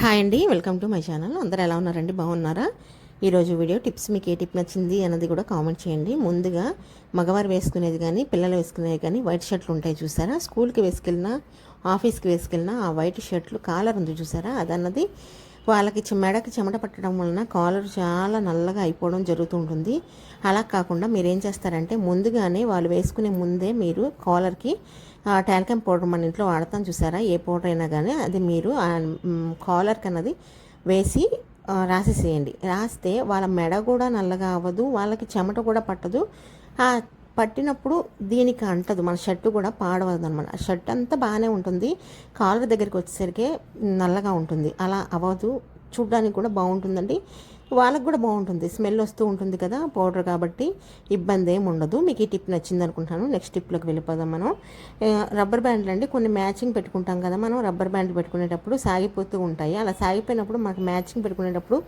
Hi అండి welcome to my channel. అందరూ ఎలా ఉన్నారండి? బాగున్నారా? ఈరోజు వీడియో టిప్స్ మీకు ఏ టిప్ నచ్చింది అన్నది కూడా కామెంట్ చేయండి. ముందుగా మగవారు వేసుకునేది కానీ పిల్లలు వేసుకునేది కానీ వైట్ షర్ట్లు ఉంటాయి చూసారా? స్కూల్కి వేసుకెళ్ళినా ఆఫీస్కి వేసుకెళ్ళినా ఆ వైట్ షర్ట్లు కాలర్ ఉంది చూసారా? అదన్నది వాళ్ళకి మెడకి చెమట పట్టడం వలన కాలర్ చాలా నల్లగా అయిపోవడం జరుగుతూ ఉంటుంది. అలా కాకుండా మీరు ఏం చేస్తారంటే ముందుగానే వాళ్ళు వేసుకునే ముందే మీరు కాలర్కి టాల్కమ్ పౌడర్ మన ఇంట్లో వాడతాం చూసారా? ఏ పౌడర్ అయినా కానీ అది మీరు కాలర్కి అన్నది వేసి రాసేసేయండి. రాస్తే వాళ్ళ మెడ కూడా నల్లగా అవ్వదు వాళ్ళకి చెమట కూడా పట్టదు. ఆ పట్టినప్పుడు దీనికి అంటదు మన షర్టు కూడా పాడవదు అనమాట షర్ట్ అంతా బాగానే ఉంటుంది. కాలర్ దగ్గరికి వచ్చేసరికి నల్లగా ఉంటుంది. అలా అవ్వదు. చూడడానికి కూడా బాగుంటుందండి. వాళ్ళకి కూడా బాగుంటుంది. స్మెల్ వస్తూ ఉంటుంది కదా పౌడర్ కాబట్టి ఇబ్బంది ఏమి ఉండదు. మీకు ఈ టిప్ నచ్చింది అనుకుంటాను నెక్స్ట్ టిప్లోకి వెళ్ళిపోదాం మనం. రబ్బర్ బ్యాండ్లు అండి కొన్ని మ్యాచింగ్ పెట్టుకుంటాం కదా మనం రబ్బర్ బ్యాండ్ పెట్టుకునేటప్పుడు సాగిపోతూ ఉంటాయి. అలా సాగిపోయినప్పుడు మనకు మ్యాచింగ్ పెట్టుకునేటప్పుడు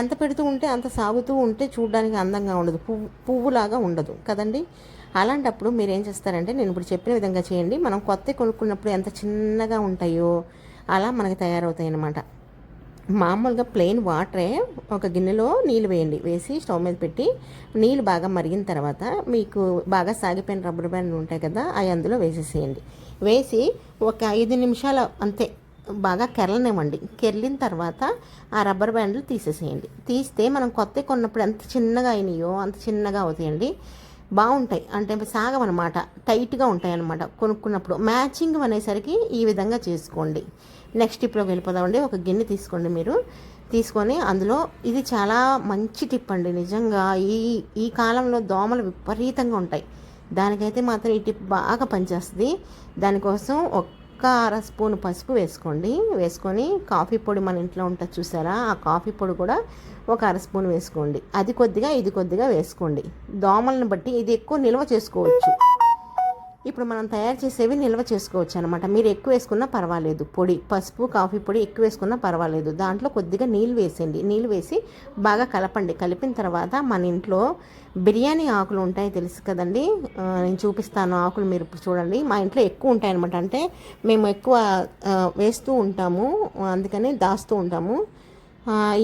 ఎంత పెడుతూ ఉంటే అంత సాగుతూ ఉంటే చూడడానికి అందంగా ఉండదు. పువ్వు పువ్వులాగా ఉండదు. కదండి? అలాంటప్పుడు మీరు ఏం చేస్తారంటే నేను ఇప్పుడు చెప్పిన విధంగా చేయండి. మనం కొత్త కొనుక్కున్నప్పుడు ఎంత చిన్నగా ఉంటాయో అలా మనకి తయారవుతాయి అన్నమాట మామూలుగా ప్లెయిన్ వాటరే ఒక గిన్నెలో నీళ్ళు వేయండి. వేసి స్టవ్ మీద పెట్టి నీళ్ళు బాగా మరిగిన తర్వాత మీకు బాగా సాగిపోయిన రబ్బర్ బ్యాండ్లు ఉంటాయి కదా అవి అందులో వేసేసేయండి. వేసి ఒక ఐదు నిమిషాలు అంతే బాగా కెరలనివ్వండి. కెరిలిన తర్వాత ఆ రబ్బర్ బ్యాండ్లు తీసేసేయండి. తీస్తే మనం కొత్త కొన్నప్పుడు ఎంత చిన్నగా అయినాయో అంత చిన్నగా అవుతాయండి. బాగుంటాయి. అంటే సాగమన్నమాట టైట్గా ఉంటాయి అన్నమాట కొనుక్కున్నప్పుడు. మ్యాచింగ్ అనేసరికి ఈ విధంగా చేసుకోండి. నెక్స్ట్ టిప్లోకి వెళ్ళిపోదామండి. ఒక గిన్నె తీసుకోండి మీరు. తీసుకొని అందులో ఇది చాలా మంచి టిప్ అండి. నిజంగా ఈ ఈ కాలంలో దోమలు విపరీతంగా ఉంటాయి. దానికైతే మాత్రం ఈ టిప్ బాగా పనిచేస్తుంది. దానికోసం ఒక్క అర స్పూన్ పసుపు వేసుకోండి. వేసుకొని కాఫీ పొడి మన ఇంట్లో ఉంటుంది చూసారా? ఆ కాఫీ పొడి కూడా ఒక అర స్పూన్ వేసుకోండి. అది కొద్దిగా ఇది కొద్దిగా వేసుకోండి. దోమలను బట్టి ఇది ఎక్కువ నిల్వ చేసుకోవచ్చు. ఇప్పుడు మనం తయారు చేసేవి నిల్వ చేసుకోవచ్చు అనమాట మీరు ఎక్కువ వేసుకున్నా పర్వాలేదు. పొడి పసుపు కాఫీ పొడి ఎక్కువ వేసుకున్నా పర్వాలేదు. దాంట్లో కొద్దిగా నీళ్ళు వేసేయండి. నీళ్ళు వేసి బాగా కలపండి. కలిపిన తర్వాత మన ఇంట్లో బిర్యానీ ఆకులు ఉంటాయి తెలుసు కదండి? నేను చూపిస్తాను ఆకులు మీరు చూడండి. మా ఇంట్లో ఎక్కువ ఉంటాయి అనమాట అంటే మేము ఎక్కువ వేస్తూ ఉంటాము. అందుకని దాస్తూ ఉంటాము.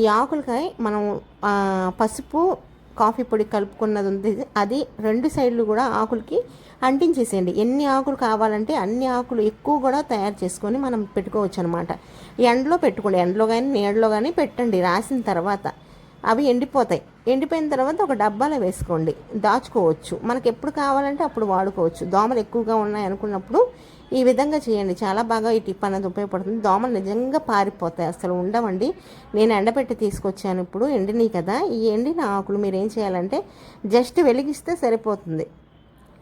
ఈ ఆకులకాయ మనం పసుపు కాఫీ పొడి కలుపుకున్నది ఉంది. అది రెండు సైడ్లు కూడా ఆకులకి అంటించేసేయండి. ఎన్ని ఆకులు కావాలంటే అన్ని ఆకులు ఎక్కువ కూడా తయారు చేసుకొని మనం పెట్టుకోవచ్చు అనమాట ఎండలో పెట్టుకోండి. ఎండలో కానీ నీడలో కానీ పెట్టండి. రాసిన తర్వాత అవి ఎండిపోతాయి. ఎండిపోయిన తర్వాత ఒక డబ్బాలో వేసుకోండి. దాచుకోవచ్చు. మనకి ఎప్పుడు కావాలంటే అప్పుడు వాడుకోవచ్చు. దోమలు ఎక్కువగా ఉన్నాయి అనుకున్నప్పుడు ఈ విధంగా చేయండి. చాలా బాగా ఈ టిప్ అనేది ఉపయోగపడుతుంది. దోమలు నిజంగా పారిపోతాయి. అసలు ఉండవండి. నేను ఎండబెట్టి తీసుకొచ్చాను ఇప్పుడు. ఎండినాయి కదా. ఈ ఎండిన ఆకులు మీరు ఏం చేయాలంటే జస్ట్ వెలిగిస్తే సరిపోతుంది.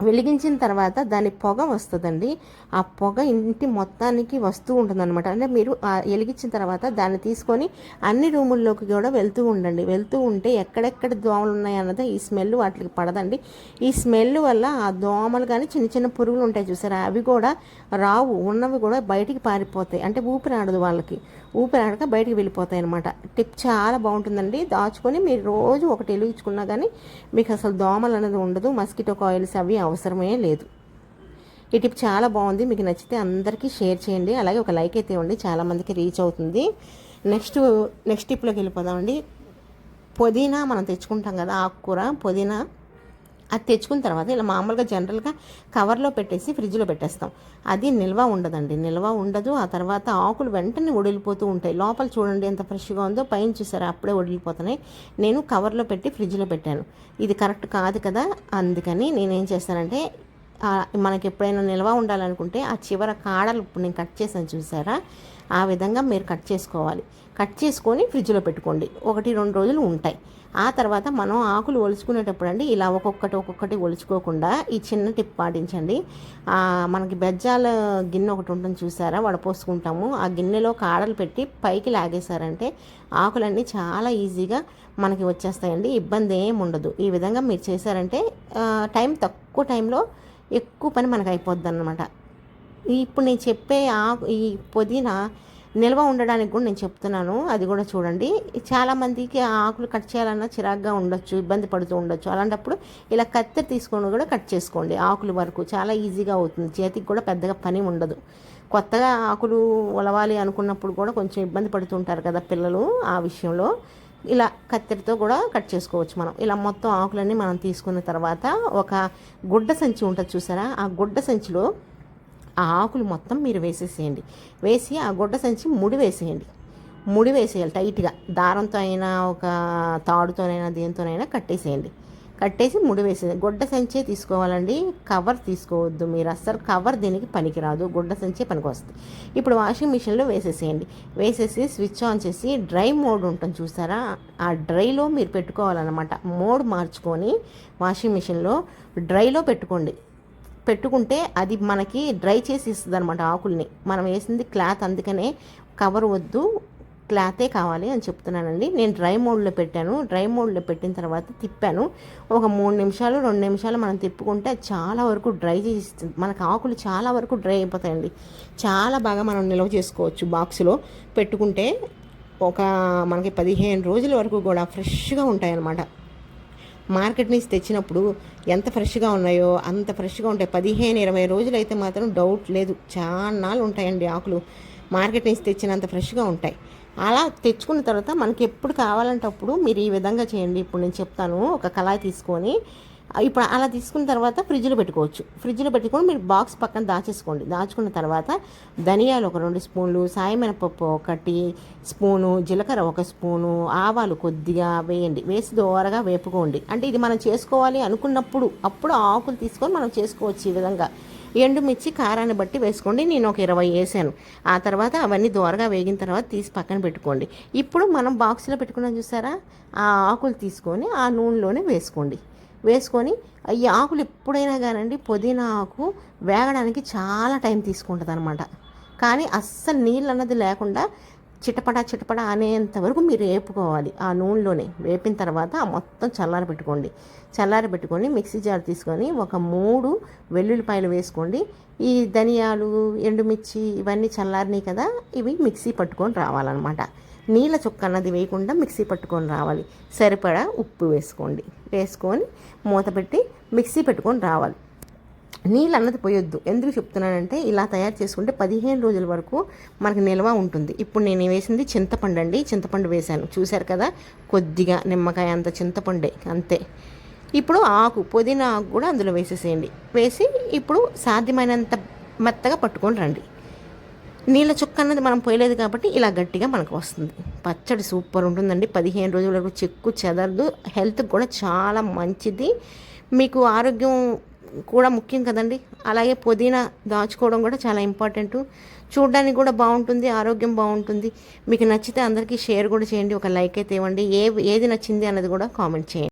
వెలిగించిన తర్వాత దాని పొగ వస్తుందండి. ఆ పొగ ఇంటి మొత్తానికి వస్తూ ఉంటుందన్నమాట. అంటే మీరు వెలిగించిన తర్వాత దాన్ని తీసుకొని అన్ని రూముల్లోకి కూడా వెళ్తూ ఉండండి. వెళ్తూ ఉంటే ఎక్కడెక్కడ దోమలు ఉన్నాయి అన్నది ఈ స్మెల్ వాటికి పడదండి. ఈ స్మెల్ వల్ల ఆ దోమలు కానీ చిన్న చిన్న పురుగులు ఉంటాయి చూసారా అవి కూడా రావు. ఉన్నవి కూడా బయటికి పారిపోతాయి. అంటే ఊపిరాడదు వాళ్ళకి. ఊపిరాడక బయటికి వెళ్ళిపోతాయి అనమాట టిప్ చాలా బాగుంటుందండి. దాచుకొని మీరు రోజు ఒకటి వెలిగించుకున్నా కానీ మీకు అసలు దోమలు అనేది ఉండదు. మస్కిటో కాయిల్స్ అవి అవసరమే లేదు. ఈ టిప్ చాలా బాగుంది. మీకు నచ్చితే అందరికీ షేర్ చేయండి. అలాగే ఒక లైక్ అయితే ఇవ్వండి. చాలామందికి రీచ్ అవుతుంది. నెక్స్ట్ నెక్స్ట్ టిప్లోకి వెళ్ళిపోదామండి. పుదీనా మనం తెచ్చుకుంటాం కదా ఆకుకూర. పుదీనా అది తెచ్చుకున్న తర్వాత ఇలా మామూలుగా జనరల్గా కవర్లో పెట్టేసి ఫ్రిడ్జ్లో పెట్టేస్తాం. అది నిల్వ ఉండదండి. నిల్వ ఉండదు. ఆ తర్వాత ఆకులు వెంటనే ఒడిలిపోతూ ఉంటాయి. లోపల చూడండి ఎంత ఫ్రెష్గా ఉందో. పైన చూసారా? అప్పుడే ఒడిలిపోతున్నాయి. నేను కవర్లో పెట్టి ఫ్రిడ్జ్లో పెట్టాను. ఇది కరెక్ట్ కాదు కదా? అందుకని నేనేం చేస్తానంటే మనకి ఎప్పుడైనా నిల్వ ఉండాలనుకుంటే ఆ చివర కాడలు ఇప్పుడు నేను కట్ చేసాను చూసారా? ఆ విధంగా మీరు కట్ చేసుకోవాలి. కట్ చేసుకొని ఫ్రిడ్జ్లో పెట్టుకోండి. ఒకటి రెండు రోజులు ఉంటాయి. ఆ తర్వాత మనం ఆకులు ఒలుచుకునేటప్పుడు అండి ఇలా ఒక్కొక్కటి ఒక్కొక్కటి ఒలుచుకోకుండా ఈ చిన్న టిప్ పాటించండి. మనకి బెజ్జాల గిన్నె ఒకటి ఉంటుంది చూసారా? వడపోసుకుంటాము ఆ గిన్నెలో కాడలు పెట్టి పైకి లాగేశారంటే ఆకులన్నీ చాలా ఈజీగా మనకి వచ్చేస్తాయండి. ఇబ్బంది ఏమి ఉండదు. ఈ విధంగా మీరు చేశారంటే టైం తక్కువ టైంలో ఎక్కువ పని మనకు అయిపోద్ది అనమాట ఇప్పుడు నేను చెప్పే ఆకు ఈ పుదీనా నిల్వ ఉండడానికి కూడా నేను చెప్తున్నాను. అది కూడా చూడండి. చాలామందికి ఆ ఆకులు కట్ చేయాలన్నా చిరాగ్గా ఉండొచ్చు ఇబ్బంది పడుతూ ఉండొచ్చు. అలాంటప్పుడు ఇలా కత్తెర తీసుకొని కూడా కట్ చేసుకోండి ఆకుల వరకు. చాలా ఈజీగా అవుతుంది. చేతికి కూడా పెద్దగా పని ఉండదు. కొత్తగా ఆకులు ఒలవాలి అనుకున్నప్పుడు కూడా కొంచెం ఇబ్బంది పడుతుంటారు కదా పిల్లలు ఆ విషయంలో. ఇలా కత్తెరతో కూడా కట్ చేసుకోవచ్చు మనం. ఇలా మొత్తం ఆకులన్నీ మనం తీసుకున్న తర్వాత ఒక గుడ్డ సంచి ఉంటుంది చూసారా? ఆ గుడ్డ సంచిలో ఆ ఆకులు మొత్తం మీరు వేసేసేయండి. వేసి ఆ గుడ్డ సంచి ముడి వేసేయండి. ముడి వేసేయాలి టైట్గా. దారంతో అయినా ఒక తాడుతోనైనా దేంతోనైనా కట్టేసేయండి. కట్టేసి ముడి వేసేది గుడ్డ సంచే తీసుకోవాలండి. కవర్ తీసుకోవద్దు మీరు అస్సలు. కవర్ దీనికి పనికిరాదు. గుడ్డ సంచే పనికి వస్తుంది ఇప్పుడు వాషింగ్ మిషన్లో వేసేసేయండి. వేసేసి స్విచ్ ఆన్ చేసి డ్రై మోడ్ ఉంటుంది చూసారా? ఆ డ్రైలో మీరు పెట్టుకోవాలన్నమాట. మోడ్ మార్చుకొని వాషింగ్ మిషన్లో డ్రైలో పెట్టుకోండి. పెట్టుకుంటే అది మనకి డ్రై చేసి ఇస్తుంది అనమాట ఆకుల్ని. మనం వేసింది క్లాత్ అందుకనే కవర్ వద్దు క్లాతే కావాలి అని చెప్తున్నానండి. నేను డ్రై మోడ్లో పెట్టాను. డ్రై మోడ్లో పెట్టిన తర్వాత తిప్పాను. ఒక మూడు నిమిషాలు రెండు నిమిషాలు మనం తిప్పుకుంటే చాలా వరకు డ్రై చేసి మనకు ఆకులు చాలా వరకు డ్రై అయిపోతాయండి. చాలా బాగా మనం నిల్వ చేసుకోవచ్చు బాక్స్లో. పెట్టుకుంటే ఒక మనకి పదిహేను రోజుల వరకు కూడా ఫ్రెష్గా ఉంటాయన్నమాట. మార్కెట్ నుంచి తెచ్చినప్పుడు ఎంత ఫ్రెష్గా ఉన్నాయో అంత ఫ్రెష్గా ఉంటాయి పదిహేను ఇరవై రోజులు అయితే మాత్రం డౌట్ లేదు. చాలా ఉంటాయండి ఆకులు. మార్కెట్ నుంచి తెచ్చినంత ఫ్రెష్గా ఉంటాయి. అలా తెచ్చుకున్న తర్వాత మనకి ఎప్పుడు కావాలంటే అప్పుడు మీరు ఈ విధంగా చేయండి. ఇప్పుడు నేను చెప్తాను. ఒక కళాయి తీసుకొని ఇప్పుడు అలా తీసుకున్న తర్వాత ఫ్రిడ్జ్లో పెట్టుకోవచ్చు. ఫ్రిడ్జ్లో పెట్టుకొని మీరు బాక్స్ పక్కన దాచేసుకోండి. దాచుకున్న తర్వాత ధనియాలు ఒక రెండు స్పూన్లు సాయమినపప్పు ఒకటి స్పూను జీలకర్ర ఒక స్పూను ఆవాలు కొద్దిగా వేయండి. వేసి దోరగా వేపుకోండి. అంటే ఇది మనం చేసుకోవాలి అనుకున్నప్పుడు అప్పుడు ఆకులు తీసుకొని మనం చేసుకోవచ్చు ఈ విధంగా. ఎండుమిర్చి కారాన్ని బట్టి వేసుకోండి. నేను ఒక ఇరవై వేసాను. ఆ తర్వాత అవన్నీ దోరగా వేగిన తర్వాత తీసి పక్కన పెట్టుకోండి. ఇప్పుడు మనం బాక్స్లో పెట్టుకున్నాం చూసారా? ఆ ఆకులు తీసుకొని ఆ నూనెలోనే వేసుకోండి. వేసుకొని ఈ ఆకులు ఎప్పుడైనా కానండి పుదీనా ఆకు వేగడానికి చాలా టైం తీసుకుంటుంది అనమాట కానీ అస్సలు నీళ్ళు అన్నది లేకుండా చిటపట చిటపట అనేంత వరకు మీరు వేపుకోవాలి. ఆ నూనెలోనే వేపిన తర్వాత ఆ మొత్తం చల్లారి పెట్టుకోండి. చల్లారి పెట్టుకొని మిక్సీ జార్ తీసుకొని ఒక మూడు వెల్లుల్లిపాయలు వేసుకోండి. ఈ ధనియాలు ఎండుమిర్చి ఇవన్నీ చల్లారినాయి కదా ఇవి మిక్సీ పట్టుకొని రావాలన్నమాట. నీళ్ళ చుక్క అన్నది వేయకుండా మిక్సీ పట్టుకొని రావాలి. సరిపడా ఉప్పు వేసుకోండి. వేసుకొని మూత పెట్టి మిక్సీ పెట్టుకొని రావాలి. నీళ్ళు అన్నది పోయొద్దు. ఎందుకు చెప్తున్నానంటే ఇలా తయారు చేసుకుంటే పదిహేను రోజుల వరకు మనకి నిల్వ ఉంటుంది. ఇప్పుడు నేను వేసింది చింతపండు అండి. చింతపండు వేశాను. చూశారు కదా? కొద్దిగా నిమ్మకాయ అంత చింతపండే. అంతే. ఇప్పుడు ఆకు పుదీనా ఆకు కూడా అందులో వేసేసేయండి. వేసి ఇప్పుడు సాధ్యమైనంత మెత్తగా పట్టుకొని రండి. నీళ్ళ చుక్క అన్నది మనం పోయలేదు కాబట్టి ఇలా గట్టిగా మనకు వస్తుంది. పచ్చడి సూపర్ ఉంటుందండి. పదిహేను రోజుల వరకు చెక్కు చెదరదు. హెల్త్కి కూడా చాలా మంచిది. మీకు ఆరోగ్యం కూడా ముఖ్యం కదండి. అలాగే పుదీనా దాచుకోవడం కూడా చాలా ఇంపార్టెంట్. చూడడానికి కూడా బాగుంటుంది. ఆరోగ్యం బాగుంటుంది. మీకు నచ్చితే అందరికీ షేర్ కూడా చేయండి. ఒక లైక్ అయితే ఇవ్వండి. ఏ ఏది నచ్చింది అన్నది కూడా కామెంట్ చేయండి.